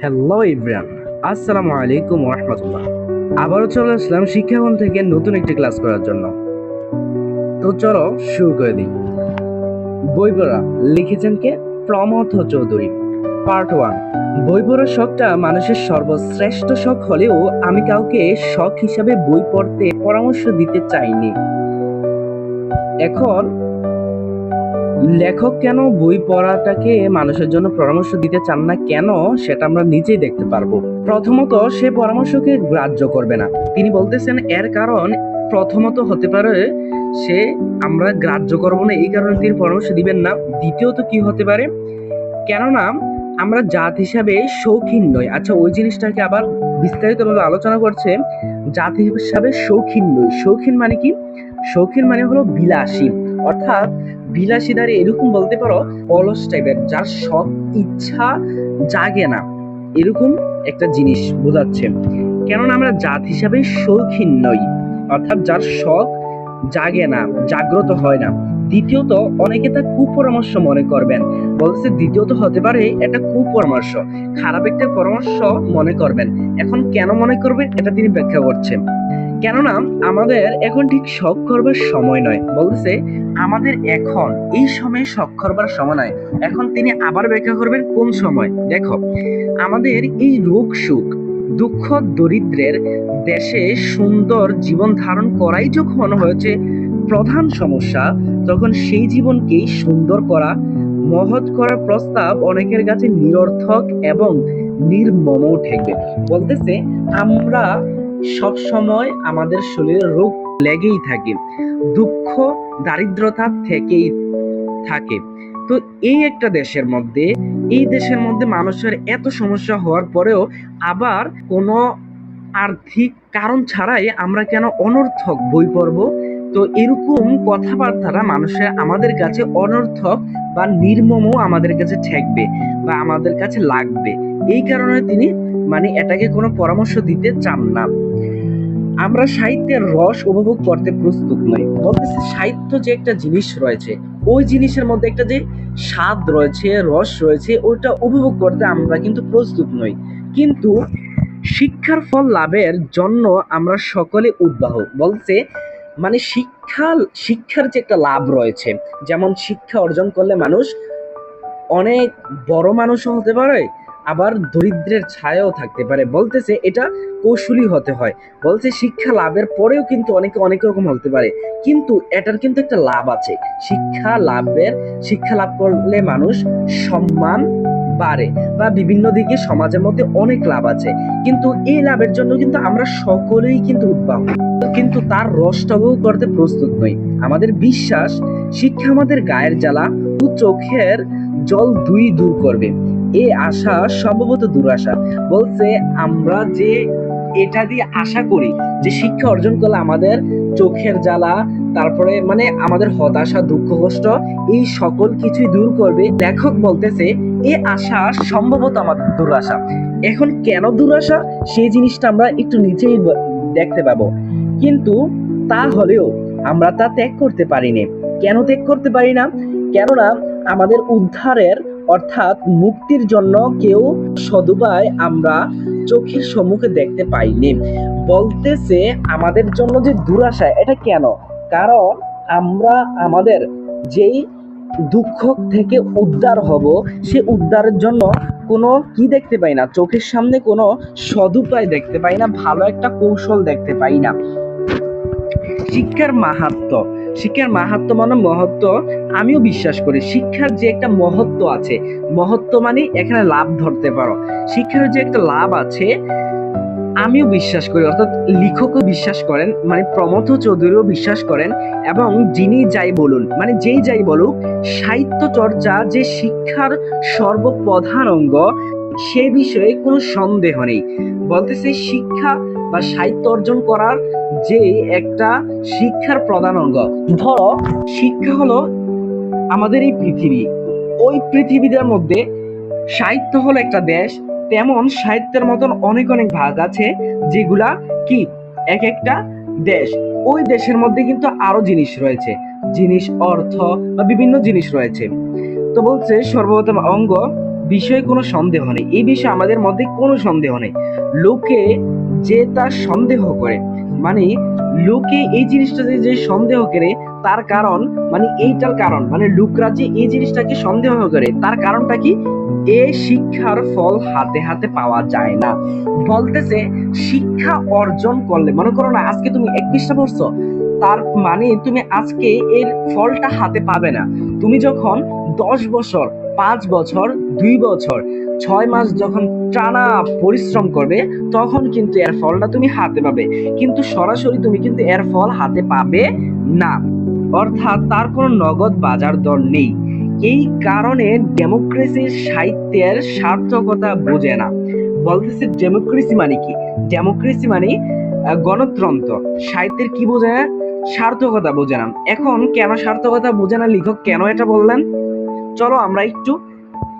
Hello Ibran আসসালামু আলাইকুম রহমতুল্লাহ আবারও চলে আসলাম শিক্ষাগণ থেকে নতুন একটি ক্লাস করার জন্য। তো চলো শুরু করে দিই। বই পড়া লিখেছেন কে? প্রমথ চৌধুরী। পার্ট ওয়ান বই পড়ার শখটা মানুষের সর্বশ্রেষ্ঠ শখ হলেও আমি কাউকে শখ হিসাবে বই পড়তে পরামর্শ দিতে চাইনি। এখন লেখক কেন বই পড়াটাকে মানুষের জন্য পরামর্শ দিতে চান না কেন, সেটা আমরা নিজেই দেখতে পারব। প্রথমত, সে পরামর্শকে গ্রাহ্য করবে না। তিনি বলতেছেন, এর কারণ প্রথমত হতে পারে সে আমরা গ্রাহ্য করব না, এই কারণে তিনি পরামর্শ দিবেন না। দ্বিতীয়ত কি হতে পারে? কেননা আমরা জাত হিসাবে শৌখিন নই। আচ্ছা ওই জিনিসটাকে আবার বিস্তারিতভাবে আলোচনা করছে। জাত হিসাবে শৌখিন নই। শৌখিন মানে কি? শৌখিন মানে হলো বিলাসী। অর্থাৎ বিলাসীদারি এরকম বলতে পারো, অলস টাইপের, যার শখ ইচ্ছা জাগে না। এরকম একটা জিনিস বোঝাচ্ছে। কেননা আমরা জাত হিসাবে শৌখিন নই। অর্থাৎ যার শখ জাগে না, জাগ্রত হয় না। দ্বিতীয়ত, অনেকে তা কুপরামর্শ মনে করবেন। বলছে দ্বিতীয়ত হতে পারে এটা কুপরামর্শ। খারাপ একটা পরামর্শ মনে করবেন। এখন কেন মনে করবেন এটা তিনি ব্যাখ্যা করছেন। কেননা, আমাদের এখন ঠিক শখ করবার সময় নয়। বলতেছে, আমাদের এখন এই সময়ে শখ করবার সময় নয়। এখন তিনি আবার ব্যাখ্যা করবেন কোন সময়? দেখো, আমাদের এই রোগ সুখ, দুঃখ, দরিদ্রের দেশে সুন্দর জীবন ধারণ করাই যখন হয়েছে প্রধান সমস্যা, তখন সেই জীবনকেই সুন্দর করা, মহৎ করার প্রস্তাব অনেকের কাছে নিরর্থক এবং নির্মম ঠেকবে। বলতেছে, আমরা সব সময় আমাদের শরীরে রোগ লেগেই থাকে, দুঃখ, দারিদ্রতা থেকেই থাকে। তো এই একটা দেশের মধ্যে, এই দেশের মধ্যে মানুষের এত সমস্যা হওয়ার পরেও আবার কোনো আর্থিক কারণ ছাড়াই আমরা কেন অনর্থক বই পড়ব? তো এরকম কথাবার্তারা মানুষের আমাদের কাছে অনর্থক বা নির্মম আমাদের কাছে ঠেকবে বা আমাদের কাছে লাগবে। এই কারণে তিনি মানে এটাকে কোনো পরামর্শ দিতে চান না। আমরা সাহিত্যের রস উপভোগ করতে প্রস্তুত নই। বলতেছে সাহিত্য যে একটা জিনিস রয়েছে, ওই জিনিসের মধ্যে একটা যে স্বাদ রয়েছে, রস রয়েছে, ওইটা উপভোগ করতে আমরা কিন্তু প্রস্তুত নই। কিন্তু শিক্ষার ফল লাভের জন্য আমরা সকলে উদ্বাহ। বলছে মানে শিক্ষা, শিক্ষার যে একটা লাভ রয়েছে, যেমন শিক্ষা অর্জন করলে মানুষ অনেক বড় মানুষও হতে পারে, আবার দরিদ্রের ছায়াও থাকতে পারে। বলতেছে এটা কৌশলী হতে হয়। বলছে শিক্ষা লাভের পরেও কিন্তু অনেকে অনেক রকম হতে পারে। কিন্তু এটার কিন্তু একটা লাভ আছে। শিক্ষা লাভের, শিক্ষা লাভ করলে মানুষ সম্মান বাড়ে বা বিভিন্ন দিকে সমাজের মধ্যে অনেক লাভ আছে। কিন্তু এই লাভের জন্য কিন্তু আমরা সকলেই কিন্তু উদ্বাহ কিন্তু তার রসটাও করতে প্রস্তুত নই। আমাদের বিশ্বাস, শিক্ষা আমাদের গায়ের জ্বালা, ও চোখের জল দুই দূর করবে। এ আশা সম্ভবত দুরাশা। বলছে, আমরা যে এটা দিয়ে আশা করি, যে শিক্ষা অর্জন করলে আমাদের চোখের জ্বালা, তারপরে মানে আমাদের হতাশা, দুঃখ, কষ্ট, এই সকল কিছুই দূর করবে। লেখক বলতেছে, এ আশা সম্ভবত আমাদের দুরাশা। এখন কেন দুরাশা? সেই জিনিসটা আমরা একটু নিচেই দেখতে পাবো। কিন্তু তা হলেও আমরা তা ত্যাগ করতে পারি না কেন ত্যাগ করতে পারি না? কেননা আমাদের উদ্ধারের, অর্থাৎ মুক্তির জন্য কেউ সদুপায় আমরা চোখের সম্মুখে দেখতে পাইনি। বলতেছে আমাদের জন্য যে দুরাশা, এটা কেন? কারণ আমরা আমাদের যেই দুঃখ থেকে উদ্ধার হব, সে উদ্ধারের জন্য কোনো কি দেখতে পাই না? চোখের সামনে কোনো সদুপায় দেখতে পাই না, ভালো একটা কৌশল দেখতে পাই না। শিক্ষার মাহাত্ম। শিক্ষার মাহাত্ম মানে মহত্ব। আমিও বিশ্বাস করি, শিক্ষার যে একটা মহত্ব আছে, মহত্ব মানে এখানে লাভ ধরতে পারো। শিক্ষার যে একটা লাভ আছে, আমিও বিশ্বাস করি, অর্থাৎ লেখকও বিশ্বাস করেন মানে প্রমথ চৌধুরীও বিশ্বাস করেন, এবং যিনি যাই বলুন মানে যেই যাই বলুক, সাহিত্য চর্চা যে শিক্ষার সর্বপ্রধান অঙ্গ, সে বিষয়ে কোনো সন্দেহ নেই। বলতেছে শিক্ষা বা সাহিত্য অর্জন করার যে একটা শিক্ষার প্রধান অঙ্গ। ধরো, শিক্ষা হলো আমাদের এই পৃথিবী। ওই পৃথিবীদের মধ্যে সাহিত্য হলো একটা দেশ। তেমন সাহিত্যের মতন অনেক অনেক ভাগ আছে, যেগুলা কি? এক একটা দেশ। ওই দেশের মধ্যে কিন্তু আরও জিনিস রয়েছে। জিনিস অর্থ বা বিভিন্ন জিনিস রয়েছে। তো বলছে সর্বপ্রথম অঙ্গ বিষয়ে কোনো সন্দেহ নেই। এই বিষয়ে আমাদের মধ্যে কোনো সন্দেহ নেই। লোকে যে তার সন্দেহ করে মানে লোকে এই জিনিসটাতে যে সন্দেহ করে, তার কারণ মানে এইটার কারণ মানে লোকরা যে এই জিনিসটাকে সন্দেহ করে, তার কারণটা কি? এ শিক্ষার ফল হাতে হাতে পাওয়া যায় না। বলতেছে, শিক্ষা অর্জন করলে, মনে করো না, আজকে তুমি এক পৃষ্ঠা পড়ছো তার মানে তুমি আজকে এর ফলটা হাতে পাবে না। তুমি যখন দশ বছর, পাঁচ বছর, দুই বছর, ছয় মাস যখন টানা পরিশ্রম করবে, তখন কিন্তু এর ফলটা তুমি হাতে পাবে। কিন্তু সরাসরি তুমি কিন্তু এর ফল হাতে পাবে না। অর্থাৎ তার কোনো নগদ বাজার দর নেই। এই কারণে ডেমোক্রেসির সাহিত্যের সার্থকতা বোঝে না। বলতেছে ডেমোক্রেসি মানে কি? ডেমোক্রেসি মানে গণতন্ত্র। সাহিত্যের কি বোঝে না সার্থকতা বোঝে না এখন কেন সার্থকতা বোঝে না লেখক কেন এটা বললেন? চলো আমরা একটু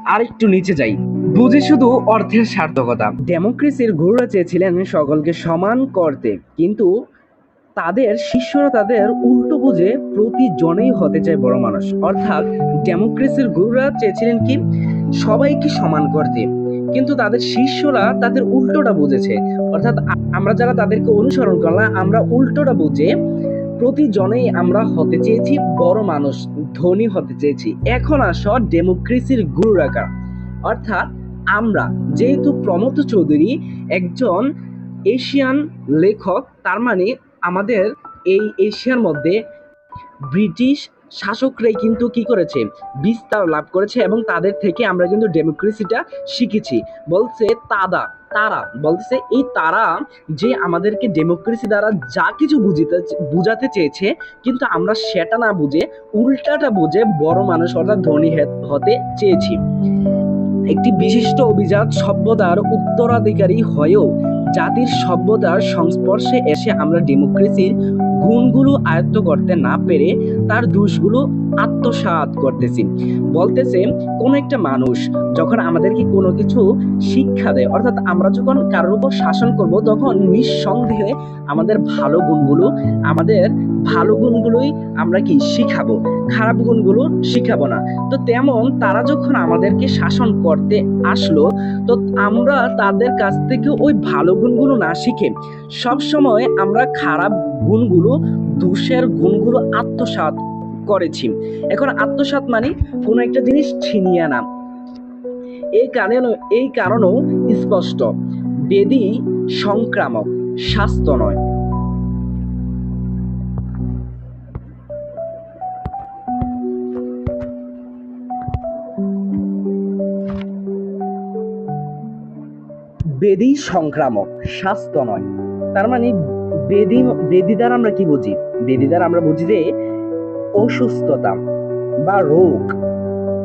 আর একটু নিচে যাই। বুঝি শুধু অর্থের সার্থকতা। ডেমোক্রেসির গুরুরা চেয়েছিলেন সকলকে সমান করতে। কিন্তু তাদের শিষ্যরা তাদের উল্টো বুঝে প্রতিজনেই হতে চায় বড় মানুষ। অর্থাৎ ডেমোক্রেসির গুরুরা চেয়েছিলেন কি? সবাইকে সমান করতে। কিন্তু তাদের শিষ্যরা তাদের উল্টোটা বুঝেছে। অর্থাৎ আমরা যারা তাদেরকে অনুসরণ করলাম, আমরা উল্টোটা বুঝে প্রতিজনেই আমরা হতে চেয়েছি, বড় মানুষ, ধনী হতে চেয়েছি। এখন আসো ডেমোক্রেসির গুরুরাকার। অর্থাৎ আমরা, যেহেতু প্রমথ চৌধুরী একজন এশিয়ান লেখক, তার মানে আমাদের এই এশিয়ার মধ্যে ব্রিটিশ শাসকরাই কিন্তু কি করেছে? বিস্তার লাভ করেছে এবং তাদের থেকে আমরা কিন্তু ডেমোক্রেসিটা শিখেছি। বলছে তারা তারা, বলতেছে এই তারা যে আমাদেরকে ডেমোক্রেসি দ্বারা যা কিছু বুঝিতে বুঝাতে চেয়েছে, কিন্তু আমরা সেটা না বুঝে, উল্টাটা বুঝে বড় মানুষ অর্থাৎ ধনী হতে চেয়েছি। একটি বিশিষ্ট অভিজাত সভ্যতার উত্তরাধিকারী হয়েও জাতির সভ্যতার সংস্পর্শে এসে আমরা ডেমোক্রেসির গুণগুলো আয়ত্ত করতে না পেরে তার দোষগুলো আত্মসাৎ করতেছি। বলতেছে, কোন একটা মানুষ যখন আমাদেরকে কোনো কিছু শিক্ষা দেয়, অর্থাৎ আমরা যখন কারোর উপর শাসন করব, তখন নিঃসন্দেহে আমাদের ভালো গুণগুলো, আমাদের ভালো গুণগুলোই আমরা কি শিখাবো? খারাপ গুণগুলো শিখাবো না। তো তেমন তারা যখন আমাদেরকে শাসন করতে আসলো, তো আমরা তাদের কাছ থেকে ওই ভালো গুণগুলো না শিখে সব সময় আমরা খারাপ গুণগুলো, দোষের গুণগুলো আত্মসাৎ করেছি। এখন আত্মসাৎ মানে কোনো একটা জিনিস ছিনিয়ে না এই কারণে, এই কারণও স্পষ্ট। বেদি সংক্রামক স্বাস্থ্য নয়। বেদি সংক্রামক স্বাস্থ্য নয়। তার মানে বেদি বেদি দ্বারা আমরা কি বুঝি? বেদি দ্বারা আমরা বুঝি যে অসুস্থতা বা রোগ।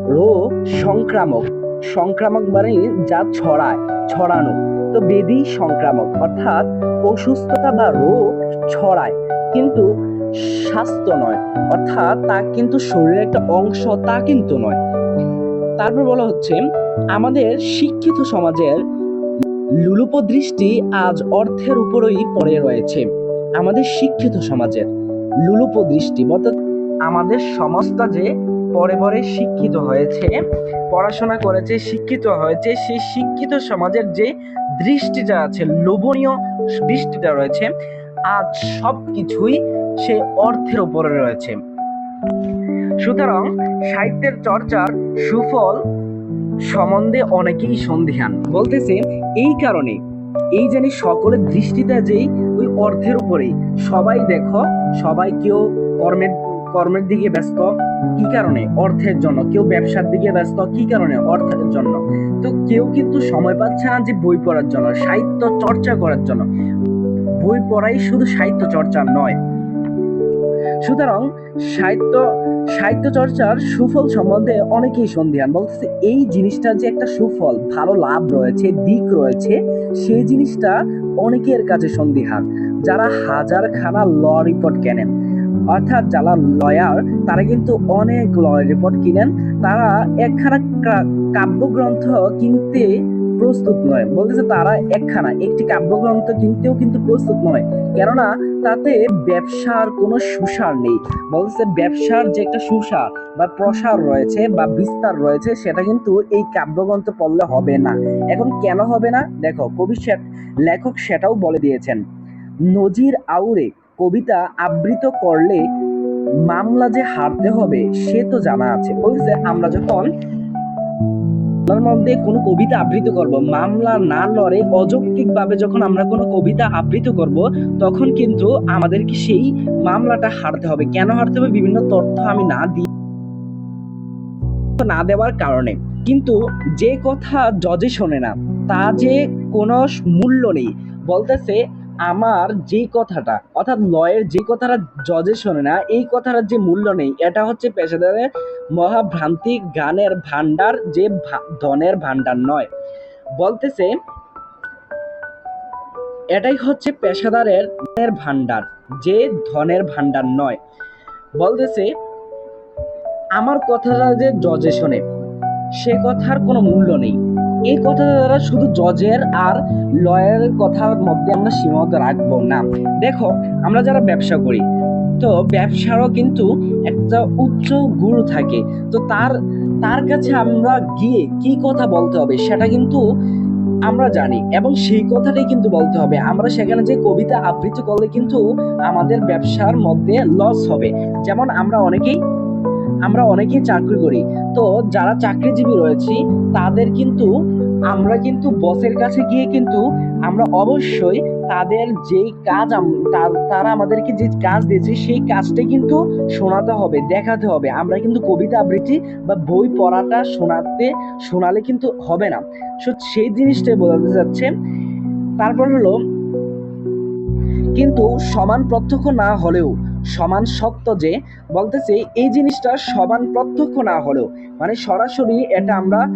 রোগ সংক্রামক। সংক্রামক মানে যা ছড়ায়, ছড়ানো। তো বেদি সংক্রামক, অর্থাৎ অসুস্থতা বা রোগ ছড়ায়। কিন্তু স্বাস্থ্য নয়, অর্থাৎ তা কিন্তু শরীরের একটা অংশ, তা কিন্তু নয়। তারপর বলা হচ্ছে, আমাদের শিক্ষিত সমাজের লুলুপ দৃষ্টি আজ অর্থের উপরই পড়ে রয়েছে। আমাদের শিক্ষিত সমাজের লুলুপ দৃষ্টি অর্থাৎ আমাদের সমাজটা যে পরে পরে শিক্ষিত হয়েছে, পড়াশোনা করেছে, শিক্ষিত হয়েছে, সেই শিক্ষিত সমাজের যে দৃষ্টিটা আছে, লোভনীয় দৃষ্টিটা রয়েছে, আজ সব কিছুই সে অর্থের উপরে রয়েছে। সুতরাং সাহিত্যের চর্চার সুফল সম্বন্ধে অনেকেই সন্দিহান। বলতেছে, এই কারণে, এই জানি সকলের দৃষ্টিটা যেই ওই অর্থের উপরেই, সবাই দেখো, সবাই কেউ কর্মের কর্মের দিকে ব্যস্ত, কি কারণে? অর্থের জন্য। কেউ ব্যবসার দিকে ব্যস্ত, কি কারণে? অর্থের জন্য। তো কেউ কিন্তু সময় পাচ্ছে না যে বই পড়ার জন্য, সাহিত্য চর্চা করার জন্য। বই পড়াই শুধু সাহিত্য চর্চা নয় সুতরাং সাহিত্য সাহিত্য চর্চার সুফল সম্বন্ধে অনেকেই সন্ধিহান বলতেছে, এই জিনিসটা যে একটা সুফল, ভালো লাভ রয়েছে, দিক রয়েছে, সেই জিনিসটা অনেকের কাছে সন্দিহান। যারা হাজার খানা ল রিপোর্ট কেনেন, অর্থাৎ যারা লয়ার তারা কিন্তু অনেক ল রিপোর্ট কিনেন। তারা একখানা কাব্যগ্রন্থ কিনতে প্রস্তুত নয়। বলতেছে তারা একখানা, একটি কাব্যগ্রন্থ কিনতেও কিন্তু প্রস্তুত নয়। কেননা তাতে ব্যবসার কোনো সুসার নেই। বলতেছে ব্যবসার যে একটা সুসার বা প্রসার রয়েছে বা বিস্তার রয়েছে, সেটা কিন্তু এই কাব্যগ্রন্থ পড়লে হবে না। এখন কেন হবে না? দেখো, কবি লেখক সেটাও বলে দিয়েছেন, নজির আউরে, কবিতা আবৃত করলে মামলা যে হারতে হবে, সে তো জানা আছে। বলছে আমরা যখন মামলার মধ্যে কোনো কবিতা আবৃত করব। মামলা না লড়ে অযৌক্তিক ভাবে যখন আমরা কোনো কবিতা আবৃত করব, তখন কিন্তু আমাদেরকে সেই মামলাটা হারতে হবে। কেন হারতে হবে? বিভিন্ন তথ্য আমি না দিই না দেওয়ার কারণে। কিন্তু যে কথা জজে শোনে না, তা যে কোনো মূল্য নেই। বলতেছে আমার যে কথাটা, অর্থাৎ লয়ের যে কথাটা জজে শোনে না, এই কথাটার যে মূল্য নেই, এটা হচ্ছে পেশাদারের মহাভ্রান্তি গানের ভান্ডার যে ধনের ভান্ডার নয়। বলতেছে, এটাই হচ্ছে পেশাদারের ধনের ভান্ডার যে ধনের ভান্ডার নয়। বলতেছে, আমার কথাটা যে জজে শোনে, সে কথার কোনো মূল্য নেই। এই কথা দ্বারা শুধু জজের আর লয়ারের কথার মধ্যে আমরা সীমাবদ্ধ রাখব না। দেখো, আমরা যারা ব্যবসা করি, তো ব্যবসারও কিন্তু একটা উচ্চ গুরু থাকে। তো তার তার কাছে আমরা গিয়ে কি কথা বলতে হবে সেটা কিন্তু আমরা জানি এবং সেই কথাটাই কিন্তু বলতে হবে। আমরা সেখানে যে কবিতা আবৃত্তি করলে কিন্তু আমাদের ব্যবসার মধ্যে লস হবে। যেমন আমরা অনেকেই আমরা অনেকেই চাকরি করি। তো যারা চাকরিজীবী রয়েছি, তাদের কিন্তু আমরা কিন্তু বসের কাছে গিয়ে কিন্তু আমরা অবশ্যই তাদের যেই কাজ তারা আমাদেরকে যে কাজ দিয়েছে সেই কাজটা কিন্তু শোনাতে হবে, দেখাতে হবে। আমরা কিন্তু কবিতা আবৃত্তি বা বই পড়াটা শোনাতে, শোনালে কিন্তু হবে না। সো সেই জিনিসটাই বোঝাতে যাচ্ছে তারপর হলো কিন্তু সমান প্রত্যক্ষ না হলেও, সমান সত্য যে, বলতেছে এই জিনিসটা সমান প্রত্যক্ষ না হলেও মানে সরাসরি এটা আমরা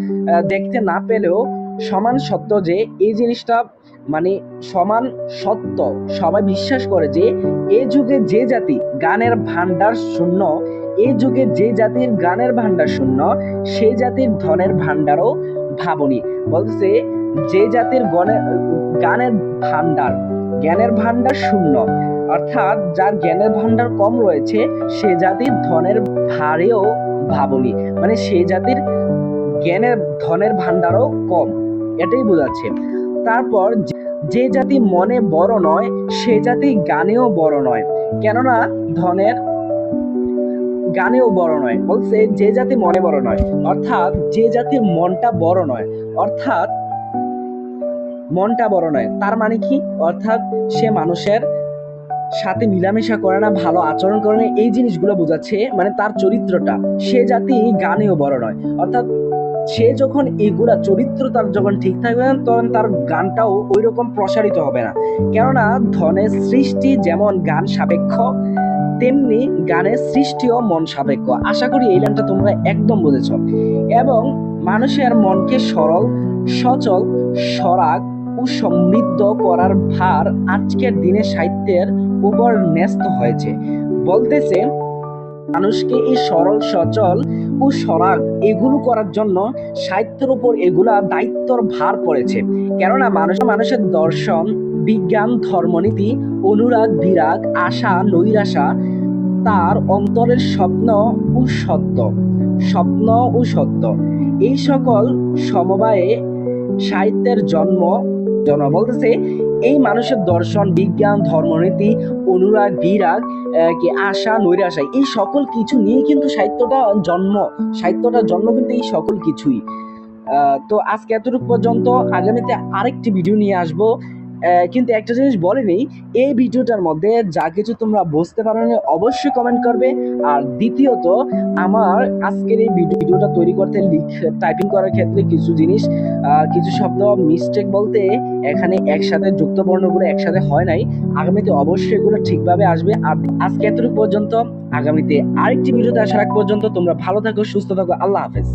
দেখতে না পেলেও সমান সত্য যে, এই জিনিসটা মানে সমান সত্য। সবাই বিশ্বাস করে যে এই যুগে যে জাতি গানের ভান্ডার শূন্য এই যুগে যে জাতির গানের ভান্ডার শূন্য সেই জাতির ধনের ভান্ডারও ভাবনি। বলতেছে যে জাতির গণে- গানের ভান্ডার জ্ঞানের ভান্ডার শূন্য। অর্থাৎ যার জ্ঞানের ভান্ডার কম রয়েছে, সে জাতির ধনের ভারেও ভাবনি। মানে সে জাতির জ্ঞানের, ধনের ভান্ডারও কম। এটাই বোঝাচ্ছে। তারপর যে- জাতি মনে বড় নয়, সে জাতি গানেও বড় নয়। কেননা ধনের গানেও বড় নয়। বলছে যে জাতি মনে বড় নয়। অর্থাৎ যে জাতির মনটা বড় নয়। অর্থাৎ মনটা বড় নয়। তার মানে কি? অর্থাৎ সে মানুষের সাথে মিলামেশা করে না, ভালো আচরণ করে না, এই জিনিসগুলো বোঝাচ্ছে মানে তার চরিত্রটা। সে জাতি গানেও বড় নয়। অর্থাৎ সে যখন এগুলা চরিত্র তার যখন ঠিক থাকবে না, তখন তার গানটাও ওই রকম প্রসারিত হবে না। কেননা ধনের সৃষ্টি যেমন গান সাপেক্ষ, তেমনি গানের সৃষ্টিও মন সাপেক্ষ। আশা করি এই লাইনটা তোমরা একদম বুঝেছ। এবং মানুষের মনকে সরল, সচল, সরাগ ও সমৃদ্ধ করার ভার আজকের দিনে সাহিত্যের উপর ন্যস্ত হয়েছে। বলতেছে, মানুষকে এই সরল, সচল ও সরাগ এগুলো করার জন্য সাহিত্যের উপর এগুলা দায়িত্বর ভার পড়েছে। কেননা মানুষ, মানুষের দর্শন, বিজ্ঞান, ধর্মনীতি, অনুরাগ, বিরাগ, আশা, নৈরাশা তার অন্তরের স্বপ্ন ও সত্য। স্বপ্ন ও সত্য। এই সকল সমবায়ে সাহিত্যের জন্ম জন্ম বলতেছে, এই মানুষের দর্শন, বিজ্ঞান, ধর্মনীতি, অনুরাগ, বিরাগ কি আশা, নৈরাশা, এই সকল কিছু নিয়ে কিন্তু সাহিত্যটা জন্ম সাহিত্যটা জন্ম কিন্তু এই সকল কিছুই। তো আজকে এতটুকু পর্যন্ত আগামীতে আরেকটি ভিডিও নিয়ে আসব। কিন্তু একটা জিনিস বলেনি এই ভিডিওটার মধ্যে যা কিছু তোমরা বুঝতে পারো না, অবশ্যই কমেন্ট করবে। আর দ্বিতীয়ত আমার আজকের এই ভিডিওটা তৈরি করতে লিখ টাইপিং করার ক্ষেত্রে কিছু জিনিস কিছু শব্দ মিস্টেক বলতে এখানে একসাথে যুক্ত বর্ণগুলো একসাথে হয় নাই। আগামীতে অবশ্যই এগুলো ঠিকভাবে আসবে। আর আজকে এতটুকু পর্যন্ত আগামীতে আরেকটি ভিডিওতে আসার আগ পর্যন্ত তোমরা ভালো থাকো সুস্থ থাকো আল্লাহ হাফেজ।